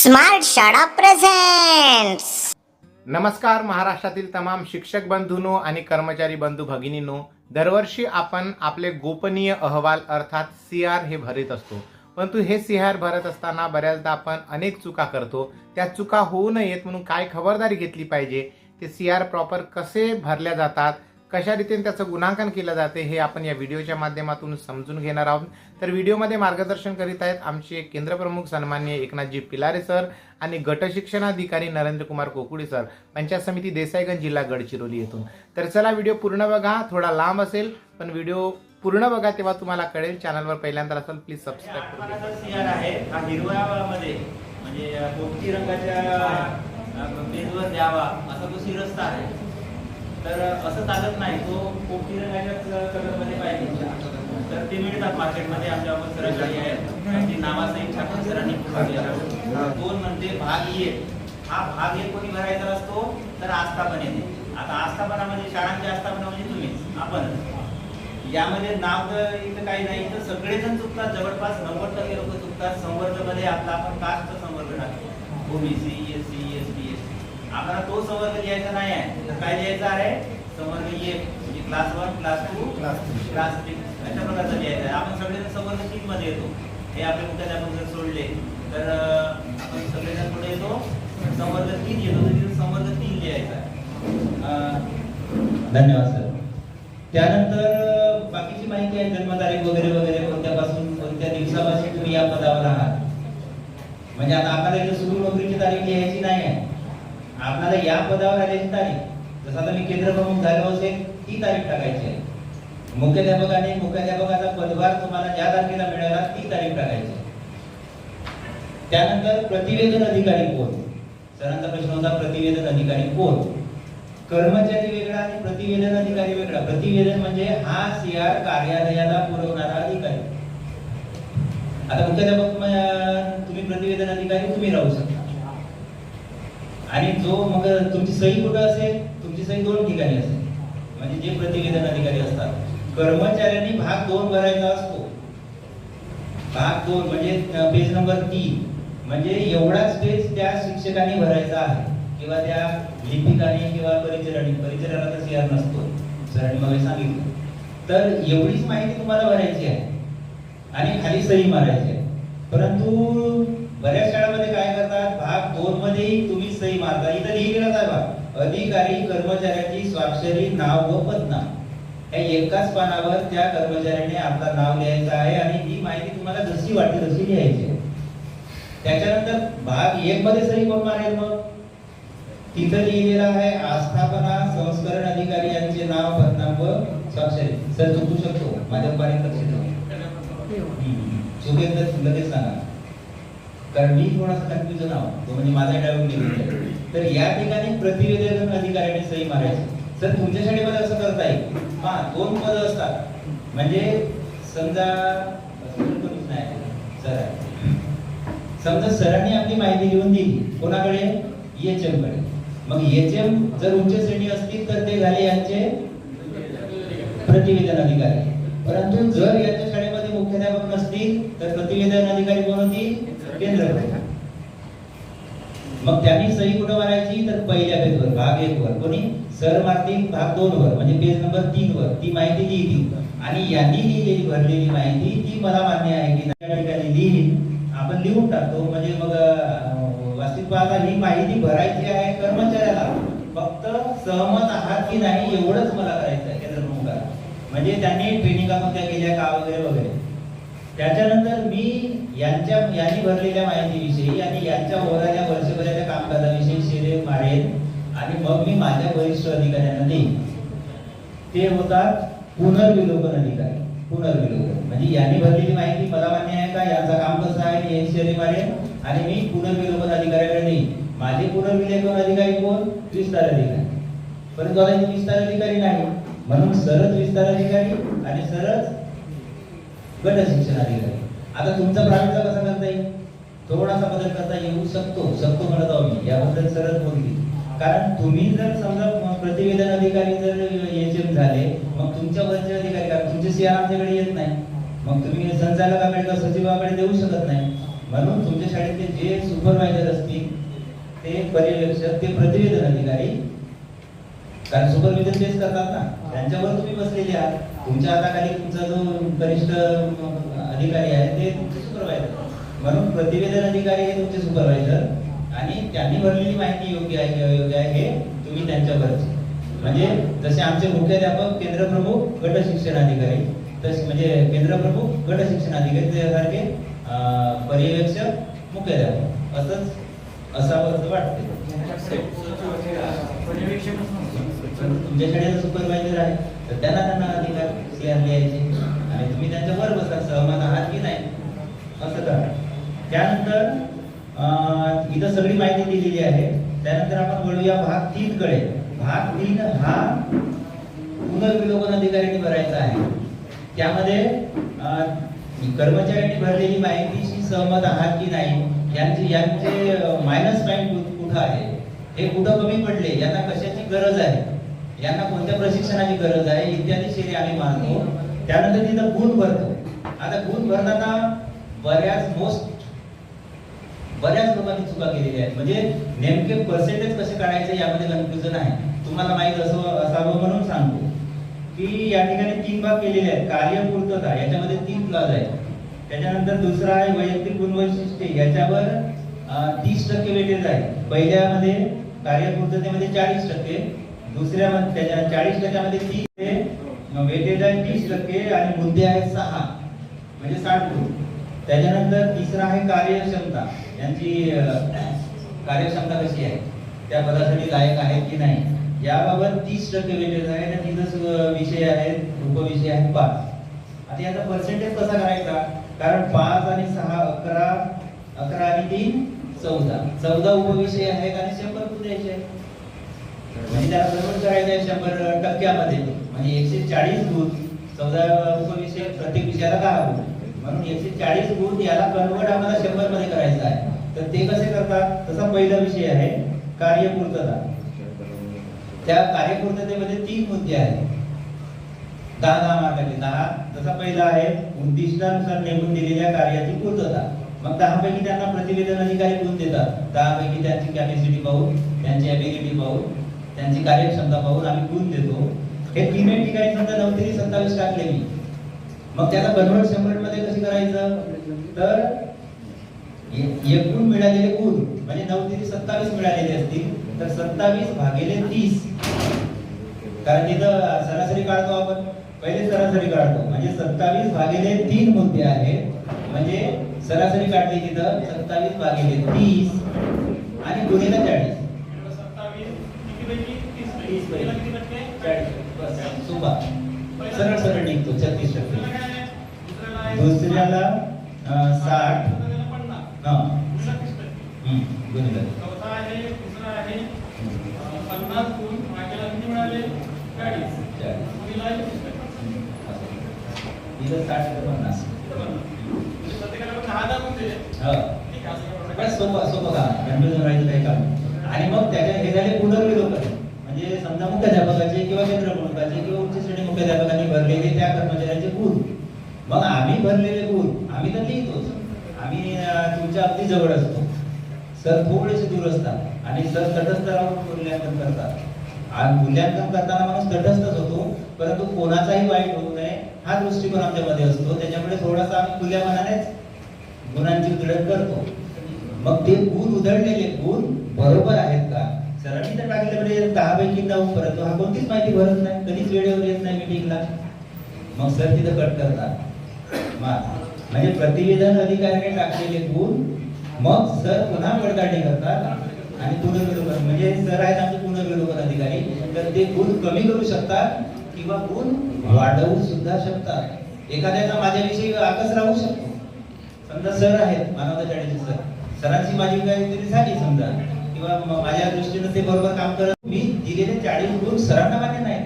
Smart शाळा presents नमस्कार महाराष्ट्रातील तमाम शिक्षक बंधूनो आणि कर्मचारी बंधू भगिनींनो. दरवर्षी आपण आपले गोपनीय अहवाल अर्थात सी आर हे भरत असतो. परंतु हे सी आर भरत असताना बऱ्याचदा आपण अनेक चुका करतो. त्या चुका होऊ नयेत म्हणून काय खबरदारी घेतली पाहिजे? ते सी आर प्रॉपर कसे भरल्या जातात? कशा रीतीने त्याचं गुणांकन केलं जाते? हे आपण या व्हिडिओच्या माध्यमातून समजून घेणार आहोत. तर व्हिडिओमध्ये मार्गदर्शन करीत आहेत आमचे केंद्रप्रमुख सन्मान्य एकनाथजी पिलारे सर आणि गटशिक्षणाधिकारी नरेंद्र कुमार कोकुडे सर. पंचायत समिती देसाईगंज जिल्हा गडचिरोली येथून. तर चला व्हिडिओ पूर्ण बघा. थोडा लांब असेल पण व्हिडिओ पूर्ण बघा तेव्हा तुम्हाला कळेल. चॅनलवर पहिल्यांदा असेल प्लीज सबस्क्राईब आहे. हा हिरव्यामध्ये म्हणजे रंगाच्या पेजवर द्यावा असा तो शिरस्ता आहे. तर असं चालत नाही. तो पोपटी रंगाच्या कलरमध्ये पाहिजे. तर ते मिळतात मार्केटमध्ये आमच्यावर सरांकडे आहेत नावासहित छापून सरांनी. दोन म्हणजे भाग एक हा भाग एक कोणी भरायचा असतो तर आस्थापन येते. आता आस्थापनामध्ये शाळांची आस्थापना म्हणजे तुम्हीच आपण. यामध्ये नाव तर इथं काही नाही तर सगळेजण चुकतात. जवळपास नव्वद टक्के लोक चुकतात. संवर्गमध्ये आपला आपण कास्ट संवर्ग टाकतो. OBC S C S T S. आपल्याला तो संवर्ग लिहायचा नाही आहे. तर काय लिहायचा आहे? संवर्ग एक म्हणजे class one class two class three अशा प्रकारचा लिहायचा आहे. आपण सगळेजण संवर्ग तीन मध्ये येतो. हे आपले मुख्याध्यापक जर सोडले तर आपण सगळेजण पुढे येतो. संवर्ग तीन येतो तर तिथं संवर्ग तीन लिहायचा धन्यवाद सर त्यानंतर बाकीची माहिती आहे जन्मतारीख वगैरे वगैरे कोणत्यापासून कोणत्या दिवसापासून तुम्ही या पदावर आहात? म्हणजे आता आपल्याला इथे सुरू नोकरीची तारीख लिहायची नाही आहे. आपल्याला या पदावर आल्याची तारीख जसं आता मी केंद्र प्रमुख झालो असेल ती तारीख टाकायची आहे. मुख्याध्यापकाने मुख्याध्यापकाचा पदभार तुम्हाला ज्या तारखेला मिळाला ती तारीख टाकायची आहे. त्यानंतर प्रतिवेदन अधिकारी कोण? सरांचा प्रश्न होता प्रतिवेदन अधिकारी कोण? कर्मचारी वेगळा आणि प्रतिवेदन अधिकारी वेगळा. प्रतिवेदन म्हणजे हा सीआर कार्यालयाला पुरवणारा अधिकारी. आता मुख्याध्यापक तुम्ही प्रतिवेदन अधिकारी तुम्ही राहू शकता. आणि जो मग तुमची सही कुठं असेल? तुमची सही दोन जे प्रतिवेदन अधिकारी असतात. कर्मचाऱ्यांनी भाग दोन भरायचा असतो. भाग दोन म्हणजे पेज नंबर तीन. म्हणजे एवढाच पेज त्या शिक्षकाने भरायचा आहे. किंवा त्या लिपिकाने किंवा परिचराने परिचराला तर सीआर नसतो. सरांनी मला सांगितलं. तर एवढीच माहिती तुम्हाला भरायची आहे. आणि खाली सही मारायची आहे. परंतु बऱ्याच शाळांमध्ये काय करतात? भाग दोन मध्ये तुम्ही सही मारता. इथं लिहिलेलं आहे बा अधिकारी कर्मचाऱ्याची स्वाक्षरी नाव व पदनाम. या एकाच पानावर त्या कर्मचाऱ्याने आपलं नाव लिहायचं आहे आणि ही माहिती तुम्हाला जशी वाटते तशी लिहायची त्याच्यानंतर भाग एक मध्ये सही कोण मारेल मग. तिथं लिहिलेलं आहे आस्थापना संस्करण अधिकारी यांचे नाव पदनाम व स्वाक्षरी. सर चुकू शकतो. माझ्या बारीक लक्ष ठेवा. चुकेल तर लगेच सांगा. कारण मी थोडासा कन्फ्युजन नाव तो म्हणजे माझा डाऊट निघून तर या ठिकाणी प्रतिवेदन अधिकाऱ्याने सही मारायची. सर तुमच्या शाळेमध्ये असं करता येईल. हा दोन पद असतात. म्हणजे समजा कोणीच नाही सर समजा सरांनी आपली माहिती घेऊन दिली. कोणाकडे? एच एमकडे. मग एच एम जर उच्च श्रेणी असतील तर ते झाले यांचे प्रतिवेदन अधिकारी. परंतु जर यांच्या शाळेमध्ये मुख्याध्यापक नसतील तर प्रतिवेदन अधिकारी कोण होतील? केंद्र प्रमुख. मग त्यांनी सही कुठं मारायची? तर पहिल्या पेजवर भाग एक वर. कोणी? सर मारतील भाग दोन वर म्हणजे पेज नंबर तीन वर. ती माहिती लिहिली. आणि यांनी लिहिलेली भरलेली माहिती ती मला मान्य आहे की त्या ठिकाणी लिहिली. आपण लिहून टाकतो. म्हणजे मग वास्तविक ही माहिती भरायची आहे कर्मचाऱ्याला. फक्त सहमत आहात की नाही एवढंच मला करायचं आहे केंद्र प्रमुखाला म्हणजे त्यांनी ट्रेनिंगा कोणत्या केल्या का वगैरे वगैरे. त्याच्यानंतर मी यांच्या यांनी भरलेल्या माहितीविषयी आणि यांच्या होणाऱ्या वर्षभराच्या कामकाजाविषयी शेरे मारेन आणि मग मी माझ्या वरिष्ठ अधिकाऱ्यांना देईन. ते होतात पुनर्विलोकन अधिकारी. पुनर्विलोकन म्हणजे यांनी भरलेली माहिती मला मान्य आहे का? यांचा काम कसं आहे? हे शेरे मारेन आणि मी पुनर्विलोकन अधिकाऱ्याकडे देईन. माझे पुनर्विलोकन अधिकारी कोण? विस्तार अधिकारी. परंतु आता विस्तार अधिकारी नाही. म्हणून सरच विस्तार अधिकारी आणि सरच गट शिक्षण अधिकारी. आता तुमचा प्रावीण्य कसा करता येईल? थोडासा बदल करता येऊ शकतो शकतो म्हणत आहोत मी. याबद्दल सरळ बोलली. कारण तुम्ही जर समजा प्रतिवेदन अधिकारी जर एम झाले मग तुमच्या वरचे अधिकारी कारण तुमचे सीआर आमच्याकडे येत नाही. मग तुम्ही संचालकाकडे किंवा सचिवाकडे देऊ शकत नाही. म्हणून तुमच्या शाळेतले जे सुपरवायझर पर्यवेक्षक ते प्रतिवेदन अधिकारी कारण सुपरविजन तेच करतात ना. त्यांच्यावर तुम्ही बसलेले आहात. तुमच्या हाताखाली तुमचा जो वरिष्ठ अधिकारी आहे ते तुमचे सुपरवायझर म्हणून प्रतिवेदन अधिकारी हे तुमचे सुपरवायझर आणि त्यांनी भरलेली माहिती योग्य आहे किंवा योग्य आहे हे तुम्ही त्यांच्यावरच म्हणजे जसे आमचे मुख्याध्यापक केंद्र प्रमुख गट शिक्षण अधिकारी तसे म्हणजे केंद्र प्रमुख गट शिक्षण अधिकारी त्यासारखे पर्यवेक्षक मुख्याध्यापक. असंच असावं असं वाटते तुमच्या शाळेचा सुपरवायझर आहे तर त्यांना त्यांना अधिकार शेअर द्यायचे आणि तुम्ही त्यांच्या वर बसा सहमत आहात की नाही? असं करा. त्यानंतर अं, इथं सगळी माहिती दिलेली आहे. त्यानंतर आपण वळूया भाग तीन कडे. भाग तीन हा पुनर्विलोकन अधिकाऱ्यांनी भरायचा आहे. त्यामध्ये कर्मचाऱ्यांनी भरलेली माहितीशी सहमत आहात की नाही यांचे यांचे मायनस पॉईंट कुठं आहे? हे कुठं कमी पडले? यांना कशाची गरज आहे? यांना कोणत्या प्रशिक्षणाची गरज आहे? इत्यादी शेरी आम्ही मानतो. त्यानंतर तिथं गुण भरतो. आता गुण भरताना बऱ्याच मोस्ट बऱ्याच लोकांनी चुका केलेल्या आहेत. म्हणजे नेमके पर्सेंटेज कसे काढायचे यामध्ये कन्फ्युजन आहे. तुम्हाला माहीत असं असावं म्हणून सांगतो. की या ठिकाणी तीन भाग केलेले आहेत. कार्यपूर्तता याच्यामध्ये तीन क्लॉज आहेत. त्याच्यानंतर दुसरा आहे वैयक्तिक गुणवैशिष्ट्ये याच्यावर तीस टक्के वेटेज आहे. पहिल्यामध्ये कार्यपूर्ततेमध्ये चाळीस टक्के. दुसऱ्या त्याच्या चाळीस टक्क्यामध्ये तीस वेटेज आहे तीस टक्के आणि मुद्दे आहेत सहा. म्हणजे साठ गुण त्याच्यानंतर तिसरा आहे कार्यक्षमता. यांची कार्यक्षमता कशी आहे? त्या पदासाठी लायक आहेत की नाही? याबाबत तीस टक्के वेटेज आहे आणि तिथं विषय आहेत उपविषय आहेत पाच. आता याचा पर्सेंटेज कसा करायचा? कारण पाच आणि सहा अकरा अकरा आणि तीन चौदा. चौदा उपविषय आहेत आणि शंभर गुण द्यायचे म्हणजे त्याला सर्व करायचं आहे शंभर टक्क्यामध्ये. म्हणजे एकशे चाळीस गुण चौदा उपविषय प्रत्येक विषयाला दहा गुण म्हणून एकशे चाळीस गुण याला कन्वर्ट आम्हाला शंभरमध्ये करायचं आहे. तर ते कसे करतात? तसा पहिला विषय आहे कार्यपूर्तता. त्या कार्यपूर्ततेमध्ये तीन मुद्दे आहेत. दहा दहा मार्काचे दहा जसा पहिला आहे उद्दिष्टानुसार नेमून दिलेल्या कार्याची पूर्तता. मग दहा पैकी त्यांना प्रतिवेदन अधिकारी गुण देतात? दहा पैकी त्यांची कॅपॅसिटी पाहून त्यांची अबिलिटी पाहून त्यांची कार्यक्षमता पाहून आम्ही गुण देतो? हे तीनही ठिकाणी समजा नऊ तरी सत्तावीस टाकले मी. मग त्याला कन्वर्ट शंभर मध्ये कसं करायचं? तर एकूण मिळालेले गुण म्हणजे नऊ तरी सत्तावीस मिळालेले असतील तर सत्तावीस भागिले तीस. कारण तिथं सरासरी काढतो आपण. पहिले सरासरी काढतो. म्हणजे सत्तावीस भागिले तीन मुद्दे आहेत म्हणजे सरासरी काढली तिथं सत्तावीस भागिले तीस. आणि गुन्हेला चाळीस. सरळ सरळ निघतो. छत्तीस टक्के. दुसऱ्याला अं, साठ. हा. चाळीस. साठ पन्नास. हो. बस सोपं सोपं का कन्फ्युजन राहायचं काही काम. आणि मग त्याच्या हे झाले पुनर्विलोकन म्हणजे समजा मुख्याध्यापकाचे किंवा केंद्र प्रमुखाचे किंवा उच्च श्रेणी मुख्याध्यापकांनी भरलेले त्या कर्मचाऱ्यांचे गुण मग आम्ही भरलेले गुण आम्ही तर लिहितोच. आम्ही तुमच्या अगदी जवळ असतो. सर थोडेसे दूर असतात आणि सर तटस्थ राहून मूल्यांकन करतात. आणि मूल्यांकन करताना माणूस तटस्थच होतो परंतु कोणाचाही वाईट होऊ नये हा दृष्टिकोन आमच्यामध्ये असतो. त्याच्यामुळे थोडासा आम्ही खुल्या मनानेच गुणांची उधळण करतो. मग ते गुण उधळलेले गुण बरोबर आहेत का? सरांनी तर टाकले म्हणजे दहा पैकी नऊ परंतु हा कोणतीच माहिती भरत नाही. कधीच वेळेवर येत नाही मिटिंगला मग सर तिथं कट करतात. मान म्हणजे प्रतिवेदन अधिकाऱ्याने टाकलेले गुण मग सर पुन्हा पडताळणी करतात आणि पुनर्विलोकन म्हणजे सर आहेत आमचे पुनर्विलोकन अधिकारी तर ते गुण कमी करू शकतात किंवा गुण वाढवू सुद्धा शकतात. एखाद्याचा माझ्याविषयी आकस राहू शकतो. समजा सर आहेत मानवता शाळेचे सर. सरांची माझी काहीतरी झाली समजा. किंवा माझ्या दृष्टीनं ते बरोबर काम करत मी दिलेले चाळीस गुण सरांना मान्य नाही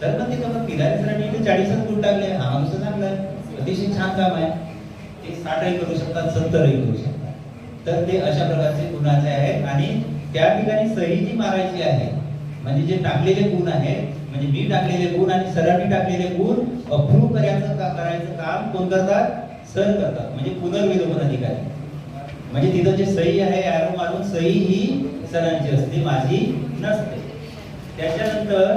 सर पण ते कमी पिलारी सरांनी चाळीसच गुण टाकले. हा माणूस चांगला आहे. अतिशय छान काम आहे. ते साठही करू शकतात सत्तरही करू शकतात. तर ते अशा प्रकारचे गुणाचे आहेत आणि त्या ठिकाणी सही जी मारायची आहे. म्हणजे जे टाकलेले गुण आहे म्हणजे मी टाकलेले गुण आणि सरांनी टाकलेले गुण अप्रूव्ह करायचं का करायचं काम कोण करतात? सर करतात म्हणजे पुनर्विलोपन अधिकारी. म्हणजे तिथं जे सही आहे ॲरो मारून सही ही सरांची असते माझी नसते. त्याच्यानंतर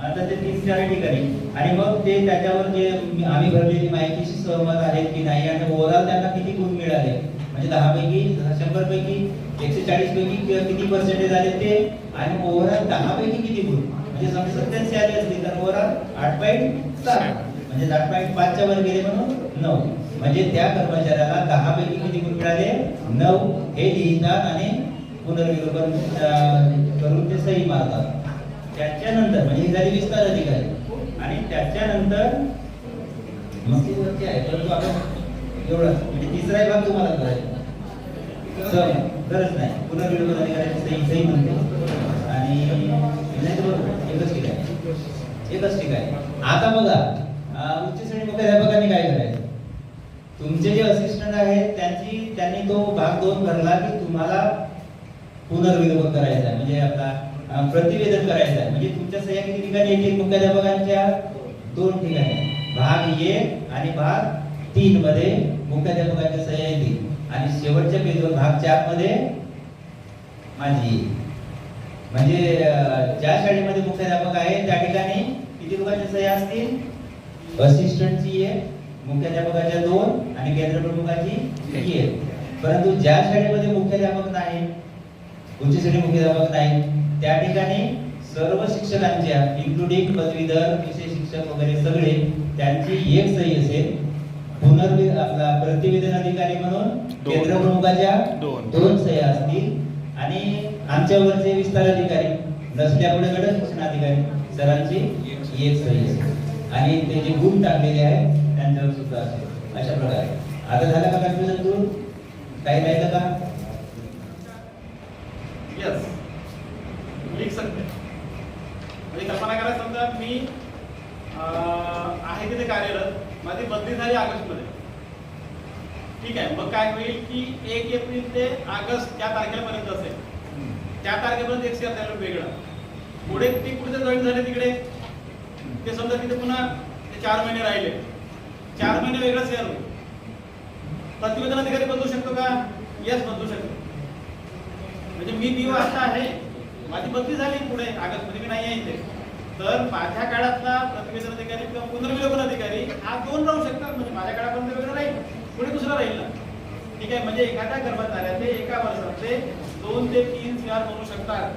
आता ते तीन चार ठिकाणी. आणि मग ते त्याच्यावर जे आम्ही भरलेली माहितीशी सहमत आहेत की नाही आणि ओव्हरऑल त्यांना किती गुण मिळाले? म्हणजे दहा पैकी शंभर पैकी एकशे चाळीस पैकी किती पर्सेंटेज आले ते? आणि ओव्हरऑल दहा पैकी किती गुण? म्हणजे समजा सत्याऐंशी आले असतील तर ओव्हरऑल आठ पॉईंट सहा म्हणजे आठ पॉईंट पाचच्या वर गेले म्हणून नऊ. म्हणजे त्या कर्मचाऱ्याला दहा पैकी किती गुण मिळाले? नऊ. हे लिहितात आणि पुनर्विलोकन करून ते सही मारतात त्याच्यानंतर म्हणजे ही झाली विस्तार अधिकारी. आणि त्याच्यानंतर मग ते वरती आहे परंतु आपण एवढं म्हणजे तिसरा भाग तुम्हाला करायचा. गरज नाही. पुनर्विरोध अधिकाऱ्याची सही सही म्हणते. आणि नाही बरोबर एकच ठीक आहे. एकच ठीक आहे. आता बघा उच्च श्रेणी मुख्याध्यापकांनी काय करायचं? तुमचे जे असिस्टंट आहेत त्यांची त्यांनी तो भाग दोन भरला की तुम्हाला पुनर्विरोध करायचा आहे. म्हणजे आपला प्रतिवेदन करायचं आहे. म्हणजे तुमच्या सह्या किती ठिकाणी येतील मुख्याध्यापकांच्या दोन ठिकाणी भाग एक आणि भाग तीन मध्ये मुख्याध्यापकांच्या सह्या येतील. आणि शेवटच्या पेजवर भाग चारमध्ये माझी म्हणजे ज्या शाळेमध्ये मुख्याध्यापक आहे त्या ठिकाणी किती लोकांच्या सह्या असतील? असिस्टंटची एक मुख्याध्यापकाच्या दोन आणि केंद्र प्रमुखाची एक. परंतु ज्या शाळेमध्ये मुख्याध्यापक नाही उच्च श्रेणी मुख्याध्यापक नाही? त्या ठिकाणी सर्व शिक्षकांच्या इन्क्लुडिंग पदवीधर विषय शिक्षक वगैरे सगळे त्यांची एक सही असेल. पुनर्वि आपला प्रतिवेदन अधिकारी म्हणून. केंद्र प्रमुखाच्या दोन. दोन सह्या असतील. आणि आमच्यावरचे विस्तार अधिकारी नसल्यापुढे गट शिक्षणाधिकारी सरांची एक सही. असेल. आणि ते जे गुण टाकलेले आहेत त्यांच्यावर सुद्धा असेल. अशा प्रकारे. आता झालं का कन्फ्युजन दूर काही राहिलं का? यस एक सकते म्हणजे कल्पना करा समजा मी अं, आहे तिथे कार्यरत. माझी बदली झाली ऑगस्टमध्ये. ठीक आहे मग काय होईल की एक एप्रिल ते ऑगस्ट त्या तारखेपर्यंत असेल. त्या तारखेपर्यंत एक शेअर झालं वेगळं. पुढे ती कुठे जॉईन झाले तिकडे? ते समजा तिथे पुन्हा ते चार महिने राहिले. चार महिने वेगळा शेअर होईल. प्रतिवेदन अधिकारी बदलू शकतो का? यस बदलू शकतो. म्हणजे मी बीओ आता आहे माझी बदली झाली पुढे. ऑगस्टमध्ये मी नाही आहे इथे. तर माझ्या काळातला प्रतिवेदन अधिकारी किंवा पुनर्विलोकन अधिकारी हा दोन राहू शकतात म्हणजे माझ्या काळापर्यंत वेगळं राहील. पुढे दुसरा राहील ना. ठीक आहे म्हणजे एखाद्या कर्मचाऱ्याचे एका वर्षातले दोन ते तीन सीआर बनवू शकतात.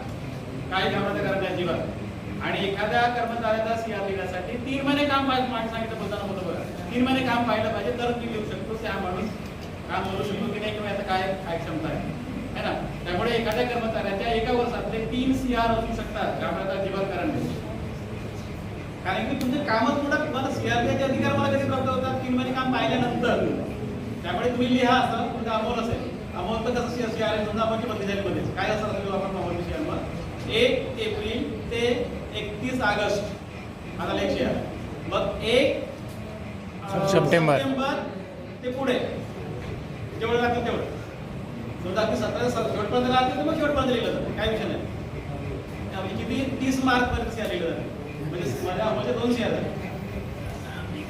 काही कामाच्या करण्या जीवात आणि एखाद्या कर्मचाऱ्याचा सीआर लिहिण्यासाठी तीन महिने काम पाहिजे. माणूस सांगितलं बोलताना होतं बघा. तीन महिने काम पाहिलं पाहिजे तर मी लिहू शकतो. त्या माणूस काम करू शकतो की नाही किंवा याचं काय काय क्षमता आहे. है ना? त्यामुळे एखाद्या कर्मचाऱ्याच्या एका वर्षातले तीन सीआर असू शकतात कामाचा जीवन करणे कारण की तुमचे कामच पुढे तुम्हाला सीआर द्यायचे अधिकार मला कधी प्राप्त होतात तीन महिने काम पाहिल्यानंतर. त्यामुळे तुम्ही लिहा असं तुमचं अमोल असेल. अमोल तर कसं सीआर आहे समजा आपण बदली झाली मध्येच काय असं असेल आपण अमोल सीआर एक एप्रिल ते एकतीस ऑगस्ट. आता एक शेअर मग एक. सप्टेंबर. ते पुढे. जेवढं लागतं तेवढं. समजा अगदी सतरा शेवटपर्यंत राहते तर मग शेवटपर्यंत लिहिलं जातं. काय विषय नाही. त्यामुळे किती? तीस मार्क पर्यंत शेअर लिहिलं जातं. म्हणजे माझ्या म्हणजे दोन शेअर झाले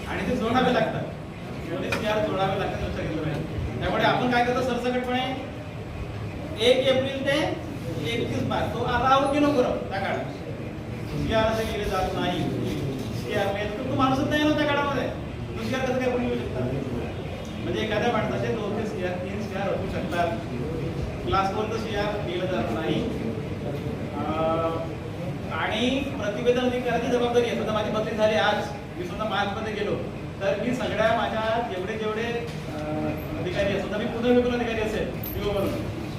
आणि ते जोडावे लागतात. दोन्ही शेअर जोडावे लागतात लक्षात घेतलं पाहिजे. त्यामुळे आपण काय करतो? सरसकटपणे एक एप्रिल ते एकतीस मार्च. तो राहू की नको राहू? त्या काळात. शेअर असं लिहिले जात नाही. शेअर तर तो माणूसच नाही ना त्या काळामध्ये. दुसऱ्या कसं काय कोणी येऊ शकतात म्हणजे एखाद्या माणसाचे दोन ते शेअर तीन समस्या असू हो शकतात क्लास वन तर या केलं जात नाही. अं, आणि प्रतिवेदन अधिकाराची जबाबदारी आहे. समजा माझी बदली झाली आज. मी समजा मार्चमध्ये गेलो. तर मी सगळ्या माझ्या जेवढे जेवढे अधिकारी आहेत समजा मी पुनर्विकलन अधिकारी असेल म्हणून.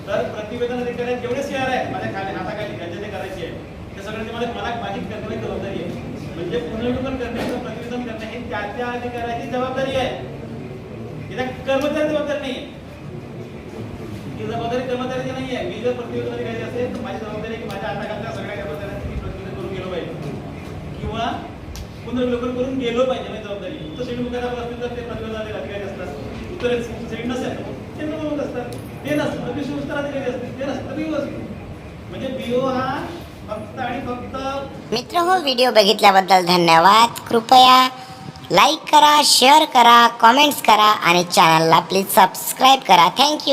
तर प्रतिवेदन अधिकारी जेवढे शेअर आहे माझ्या खाली हाताखाली ज्यांचे ते करायचे आहे ते सगळ्यांची मला मला माझी करण्याची जबाबदारी आहे. म्हणजे पुनर्विकलन करण्याचं प्रतिवेदन करणे हे त्या त्या अधिकाऱ्याची जबाबदारी आहे. कर्मचारी जबाबदारी नाही आहे जबाबदारी कर्मचाऱ्याची नाही आहे मी जर प्रतियोगिता घ्यायची असेल तर माझी जबाबदारी की माझ्या हाताखालच्या सगळ्या कर्मचाऱ्यांची मी प्रतिवेदन करून गेलो पाहिजे. किंवा पुनर्विलोकन करून गेलो पाहिजे माझी जबाबदारी. उत्तर श्रेणी मुख्याध्यापक असतील तर ते प्रतिवेदन अधिकारी असतात. उत्तर श्रेणी नसेल ते प्रमुख असतात. ते नसतं तर विश्व अधिकारी असतील. ते नसतं बीओ असतील. म्हणजे बीओ हा फक्त आणि फक्त मित्र हो व्हिडिओ बघितल्याबद्दल धन्यवाद. कृपया लाईक करा शेअर करा कॉमेंट्स करा आणि चॅनलला प्लीज सबस्क्राईब करा. थँक्यू